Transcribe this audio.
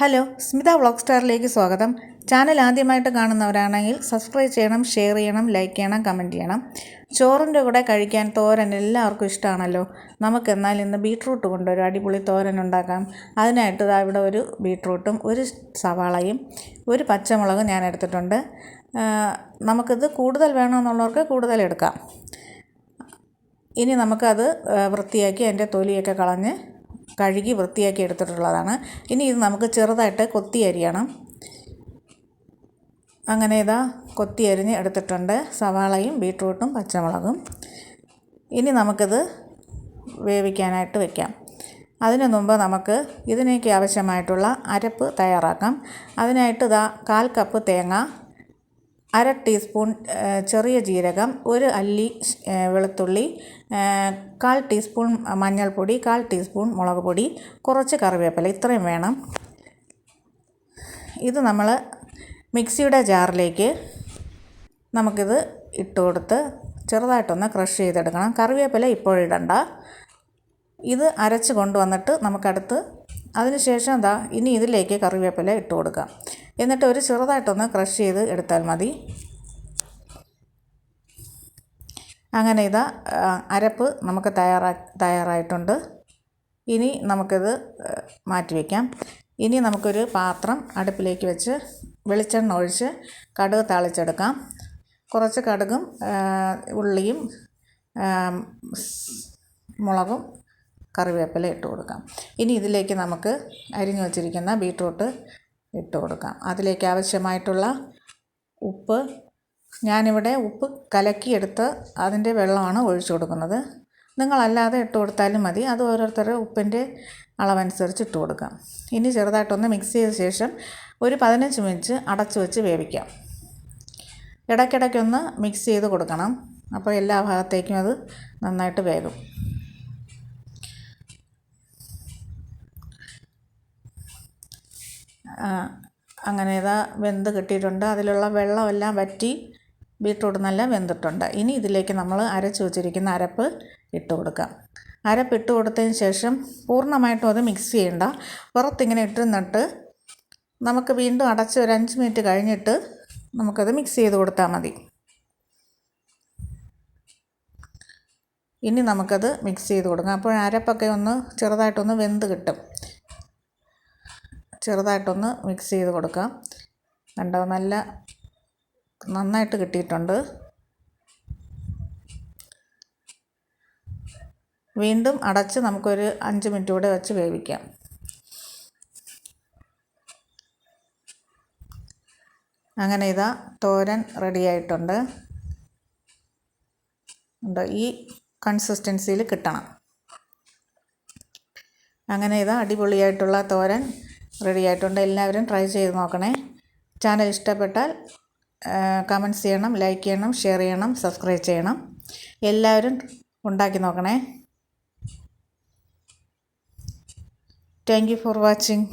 Hello Smitha vlog സ്റ്റാറിലേക്ക് സ്വാഗതം. Channel ആദ്യമായിട്ട് കാണുന്നവരാണെങ്കിൽ സബ്സ്ക്രൈബ് ചെയ്യണം ഷെയർ ചെയ്യണം ലൈക്ക് ചെയ്യണം കമന്റ് ചെയ്യണം. ചോറിന്റെ കൂടെ കഴിക്കാൻ തോരൻ എല്ലാവർക്കും ഇഷ്ടമാണല്ലോ. നമുക്കെന്നാൽ ഇന്ന് ബീട്രൂട്ട് കൊണ്ടൊരു അടിപൊളി തോരൻ ഉണ്ടാക്കാം. അതിനായിട്ട് ഇതാ ഇവിടെ ഒരു ബീട്രൂട്ടും ഒരു സവാളയും ഒരു പച്ചമുളകും ഞാൻ എടുത്തിട്ടുണ്ട്. നമുക്കിത് കൂടുതൽ വേണമെന്നുള്ളവർക്ക് കൂടുതൽ എടുക്കാം. ഇനി നമുക്കത് വൃത്തിയാക്കി അതിന്റെ തൊലിയൊക്കെ കളഞ്ഞ് കഴുകി വൃത്തിയാക്കി എടുത്തിട്ടുള്ളതാണ്. ഇനി ഇത് നമുക്ക് ചെറുതായിട്ട് കൊത്തി അരിയണം. അങ്ങനെ ഇതാ കൊത്തി അരിഞ്ഞ് എടുത്തിട്ടുണ്ട്. സവാളയും ബീട്രൂട്ടും പച്ചമുളകും. ഇനി നമുക്കിത് വേവിക്കാനായിട്ട് വെക്കാം. അതിനു മുമ്പ് നമുക്ക് ഇതിനേക്ക് ആവശ്യമായിട്ടുള്ള അരപ്പ് തയ്യാറാക്കാം. അതിനായിട്ട് ഇതാ കാൽ കപ്പ് തേങ്ങ അര ടീസ്പൂൺ ചെറിയ ജീരകം ഒരു അല്ലി വെളുത്തുള്ളി കാൽ ടീസ്പൂൺ മഞ്ഞൾപ്പൊടി കാൽ ടീസ്പൂൺ മുളക് പൊടി കുറച്ച് കറിവേപ്പില ഇത്രയും വേണം. ഇത് നമ്മൾ മിക്സിയുടെ ജാറിലേക്ക് നമുക്കിത് ഇട്ട് കൊടുത്ത് ചെറുതായിട്ടൊന്ന് ക്രഷ് ചെയ്തെടുക്കണം. കറിവേപ്പില ഇപ്പോഴിടണ്ട ഇത് അരച്ച് കൊണ്ടുവന്നിട്ട് നമുക്കടുത്ത് അതിന് ശേഷം എന്താ ഇനി ഇതിലേക്ക് കറിവേപ്പില ഇട്ട് കൊടുക്കാം. എന്നിട്ട് ഒരു ചെറുതായിട്ടൊന്ന് ക്രഷ് ചെയ്ത് എടുത്താൽ മതി. അങ്ങനെ ഇതാ അരപ്പ് നമുക്ക് തയ്യാറാ തയ്യാറായിട്ടുണ്ട്. ഇനി നമുക്കിത് മാറ്റിവെക്കാം ഇനി നമുക്കൊരു പാത്രം അടുപ്പിലേക്ക് വെച്ച് വെളിച്ചെണ്ണ ഒഴിച്ച് കടുക് താളിച്ചെടുക്കാം. കുറച്ച് കടുകും ഉള്ളിയും മുളകും കറിവേപ്പില ഇട്ട് കൊടുക്കാം. ഇനി ഇതിലേക്ക് നമുക്ക് അരിഞ്ഞു വച്ചിരിക്കുന്ന ബീട്രൂട്ട് ഇട്ട് കൊടുക്കാം. അതിലേക്ക് ആവശ്യമായിട്ടുള്ള ഉപ്പ് ഞാനിവിടെ ഉപ്പ് കലക്കിയെടുത്ത് അതിന്റെ വെള്ളമാണ് ഒഴിച്ചു കൊടുക്കുന്നത്. നിങ്ങളല്ലാതെ ഇട്ട് കൊടുത്താലും മതി. അത് ഓരോരുത്തരുടെ ഉപ്പിന്റെ അളവനുസരിച്ച് ഇട്ട് കൊടുക്കാം. ഇനി ചെറുതായിട്ടൊന്ന് മിക്സ് ചെയ്ത ശേഷം ഒരു പതിനഞ്ച് മിനിറ്റ് അടച്ചു വെച്ച് വേവിക്കാം. ഇടയ്ക്കിടയ്ക്കൊന്ന് മിക്സ് ചെയ്ത് കൊടുക്കണം. അപ്പോൾ എല്ലാ ഭാഗത്തേക്കും അത് നന്നായിട്ട് വേകും. അങ്ങനെ ഇതാ വെന്ത് കിട്ടിയിട്ടുണ്ട്. അതിലുള്ള വെള്ളമെല്ലാം വറ്റി ബീട്രൂട്ട് നല്ല വെന്തിട്ടുണ്ട്. ഇനി ഇതിലേക്ക് നമ്മൾ അരച്ച് വെച്ചിരിക്കുന്ന അരപ്പ് ഇട്ട് കൊടുക്കാം. അരപ്പ് ഇട്ട് കൊടുത്തതിന് ശേഷം പൂർണമായിട്ടും അത് മിക്സ് ചെയ്യണ്ട. പുറത്തിങ്ങനെ ഇട്ടിരുന്നിട്ട് നമുക്ക് വീണ്ടും അടച്ച് ഒരു അഞ്ച് മിനിറ്റ് കഴിഞ്ഞിട്ട് നമുക്കത് മിക്സ് ചെയ്ത് കൊടുത്താൽ മതി. ഇനി നമുക്കത് മിക്സ് ചെയ്ത് കൊടുക്കാം. അപ്പോൾ അരപ്പൊക്കെ ഒന്ന് ചെറുതായിട്ടൊന്ന് വെന്ത് കിട്ടും. ചെറുതായിട്ടൊന്ന് മിക്സ് ചെയ്ത് കൊടുക്കാം. കണ്ടോ നല്ല നന്നായിട്ട് കിട്ടിയിട്ടുണ്ട്. വീണ്ടും അടച്ച് നമുക്കൊരു അഞ്ച് മിനിറ്റ് കൂടെ വെച്ച് വേവിക്കാം. അങ്ങനെ ഇതാ തോരൻ റെഡിയായിട്ടുണ്ട് ഉണ്ട് ഈ കൺസിസ്റ്റൻസിയിൽ കിട്ടണം. അങ്ങനെ ഇതാ അടിപൊളിയായിട്ടുള്ള തോരൻ റെഡി ആയിട്ടുണ്ട്. എല്ലാവരും ട്രൈ ചെയ്ത് നോക്കണേ. ചാനൽ ഇഷ്ടപ്പെട്ടാൽ കമന്റ്സ് ചെയ്യണം ലൈക്ക് ചെയ്യണം ഷെയർ ചെയ്യണം സബ്സ്ക്രൈബ് ചെയ്യണം. എല്ലാവരും ഉണ്ടാക്കി നോക്കണേ. Thank you for watching